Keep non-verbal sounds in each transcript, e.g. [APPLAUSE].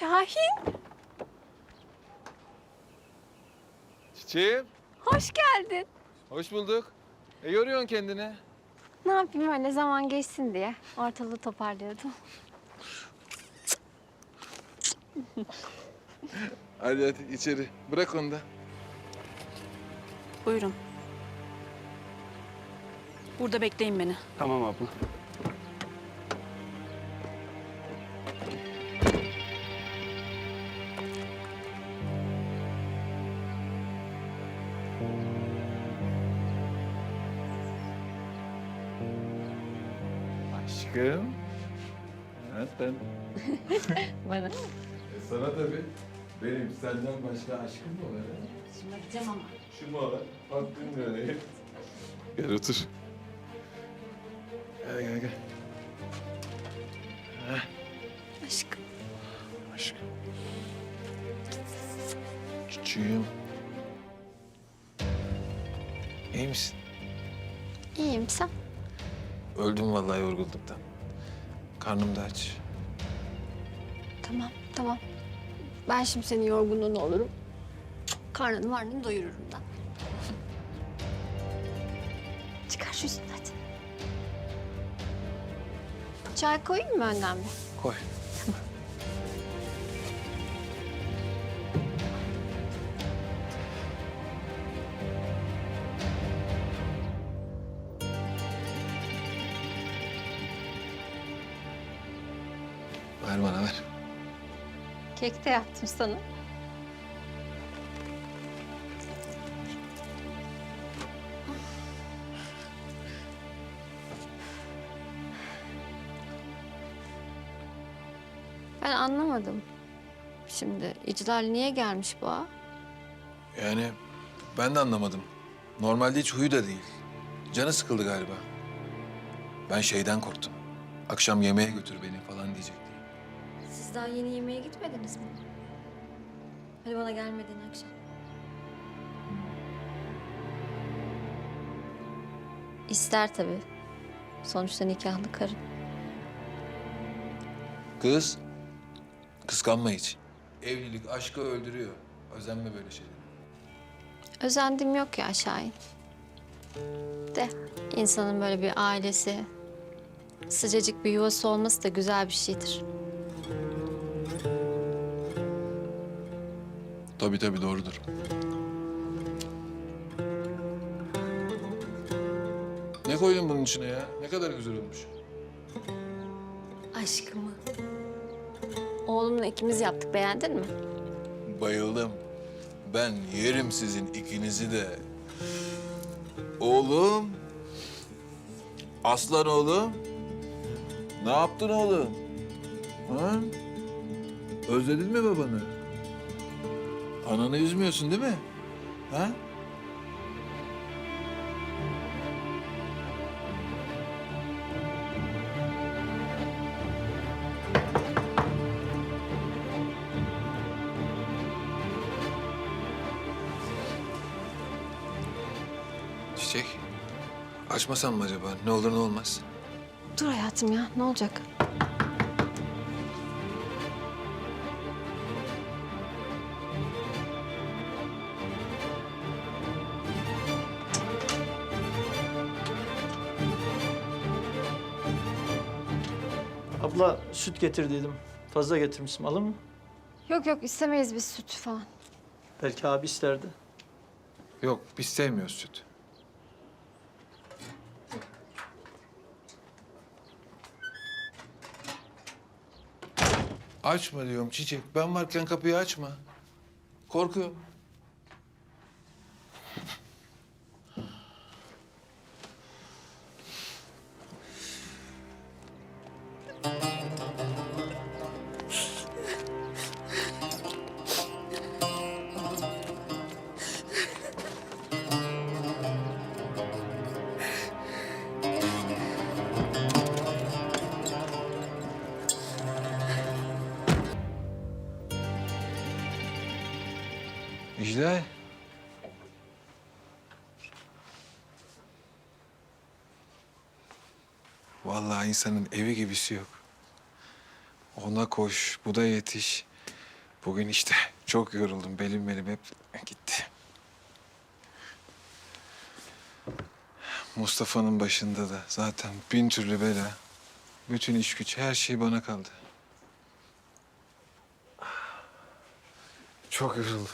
Şahin, Çiçeğim, hoş geldin. hoş bulduk. E yoruyorsun kendini. Ne yapayım öyle zaman geçsin diye ortalığı toparlıyordum. Hadi hadi içeri. Bırak onu da. Buyurun. Burada bekleyin beni. Tamam abla. Aşkım. Ha, ben. [LAUGHS] Bana. E sana tabii. Benim senden başka aşkım mı var? ha? Şimdi gideceğim ama. Şu mu var? Hakkın böyle. Gel otur. Gel gel gel. Aşkım. Aşkım. Çiçeğim. İyi misin? İyiyim sen. Öldüm vallahi yorgunluktan. Karnım da aç. Tamam, tamam. Ben şimdi senin yorgunluğun olurum. Karnını varnını doyururum da. Çıkar şu üstünü hadi. Çay koyayım mı önden bir? Koy. Ver bana ver. Kek de yaptım sana. Ben anlamadım. Şimdi İclal niye gelmiş bu ağa? Yani ben de anlamadım. Normalde hiç huyu da değil. Canı sıkıldı galiba. Ben şeyden korktum. Akşam yemeğe götür beni falan diyecek daha yeni yemeğe gitmediniz mi? Hani bana gelmediğin akşam. İster tabii. Sonuçta nikahlı karın. Kız, kıskanma hiç. Evlilik aşkı öldürüyor. Özenme böyle şeylere. Özendim yok ya Şahin. De insanın böyle bir ailesi, sıcacık bir yuvası olması da güzel bir şeydir. Tabii tabii doğrudur. Ne koydun bunun içine ya? Ne kadar güzel olmuş. Aşkımı. Oğlumla ikimiz yaptık beğendin mi? Bayıldım. Ben yerim sizin ikinizi de. Oğlum. Aslan oğlum. Ne yaptın oğlum? Ha? Özledin mi babanı? Ananı üzmüyorsun değil mi? Ha? Çiçek. Açmasam mı acaba? Ne olur ne olmaz. Dur hayatım ya ne olacak? Abla süt getirdiydim. Fazla getirmişsin. Alır mı? Yok yok istemeyiz biz süt falan. Belki abi isterdi. Yok biz sevmiyoruz süt. Açma diyorum Çiçek. Ben varken kapıyı açma. Korkuyorum. İclal. Vallahi insanın evi gibisi yok. Ona koş, bu da yetiş. Bugün işte çok yoruldum. Belim belim hep gitti. Mustafa'nın başında da zaten bin türlü bela. Bütün iş güç her şey bana kaldı. Çok yoruldum.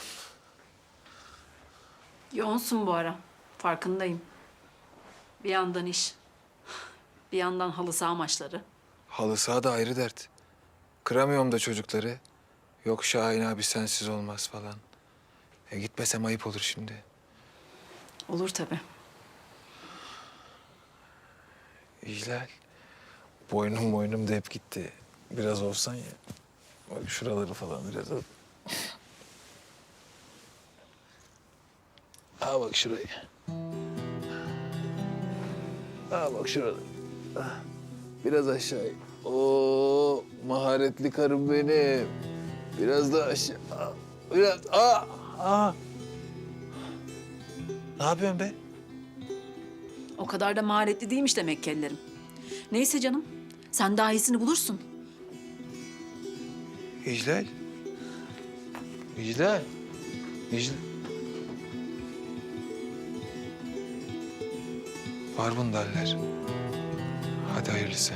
Yoğunsun bu ara. Farkındayım. Bir yandan iş. Bir yandan halı saha maçları. Halı saha da ayrı dert. Kıramıyorum da çocukları. Yok Şahin abi sensiz olmaz falan. E gitmesem ayıp olur şimdi. Olur tabii. İclal. Boynum boynum da hep gitti. Biraz olsan ya. Bak şuraları falan biraz al. Al bak şurayı. Al bak şuraları. Ah, Biraz aşağı. Oo, maharetli karım benim. Biraz daha aşağı. Ah, Biraz. Aa, aa. Ne yapıyorsun be? O kadar da maharetli değilmiş demek ki ellerim. Neyse canım. Sen daha iyisini bulursun. İclal. İclal. İclal. Var bunda haller. Hadi hayırlısı.